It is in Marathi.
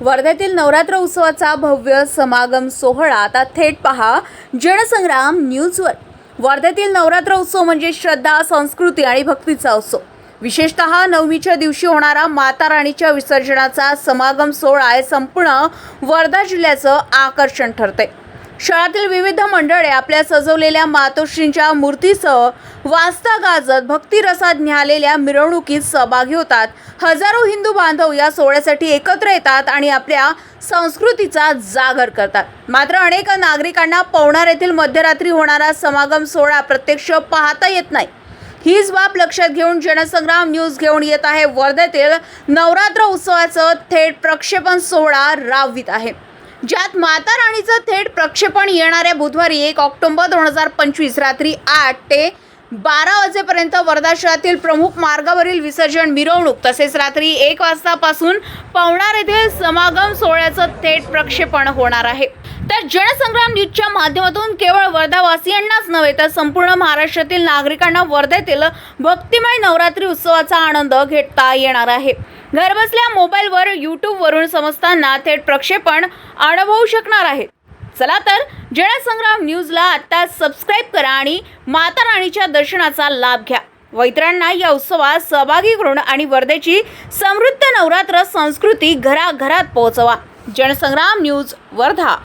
वर्ध्यातील नवरात्र उत्सवाचा भव्य समागम सोहळा आता थेट पहा. जनसंग्राम न्यूजवर. वर्ध्यातील नवरात्र उत्सव म्हणजे श्रद्धा संस्कृती आणि भक्तीचा उत्सव. विशेषतः नवमीच्या दिवशी होणारा माता राणीच्या विसर्जनाचा समागम सोहळा हे संपूर्ण वर्धा जिल्ह्याचं आकर्षण ठरते शाळातील विविध मंडळे आपल्या सजवलेल्या मातोश्रींच्या मूर्तीसह वाजता गाजत भक्तिरसात न्यालेल्या मिरवणुकीत सहभागी होतात. हजारो हिंदू बांधव या सोहळ्यासाठी एकत्र येतात आणि आपल्या संस्कृतीचा जागर करतात. मात्र अनेक नागरिकांना पवनार येथील मध्यरात्री होणारा समागम सोहळा प्रत्यक्ष पाहता येत नाही. हीच बाब लक्षात घेऊन जनसंग्राम न्यूज घेऊन येत आहे. वर्ध्यातील नवरात्र उत्सवाचं थेट प्रक्षेपण सोहळा राबवित आहे. ज्यात माता राणीचं थेट प्रक्षेपण येणाऱ्या बुधवारी एक ऑक्टोंबर दोन हजार पंचवीस रात्री आठ ते बारा वाजेपर्यंत वर्धा शहरातील प्रमुख मार्गावरील विसर्जन मिरवणूक तसेच रात्री एक वाजतापासून पवणार येथील समागम सोहळ्याचं थेट प्रक्षेपण होणार आहे. जनसंग्राम न्यूजच्या माध्यमातून केवळ वर्धावासियांनाच नव्हे तर संपूर्ण महाराष्ट्रातील नागरिकांना वर्धेतील भक्तिमय नवरात्री उत्सवाचा आनंद घेता येणार आहे. घरबसल्या मोबाईलवर यूट्यूबवरून समजताना थेट प्रक्षेपण अनुभवू शकणार आहेत चला तर जनसंग्राम न्यूजला आत्ता सबस्क्राईब करा आणि माता राणीच्या दर्शनाचा लाभ घ्या. वैत्रांना या उत्सवात सहभागी करून आणि वर्धेची समृद्ध नवरात्र संस्कृती घराघरात पोहोचवा. जनसंग्राम न्यूज वर्धा.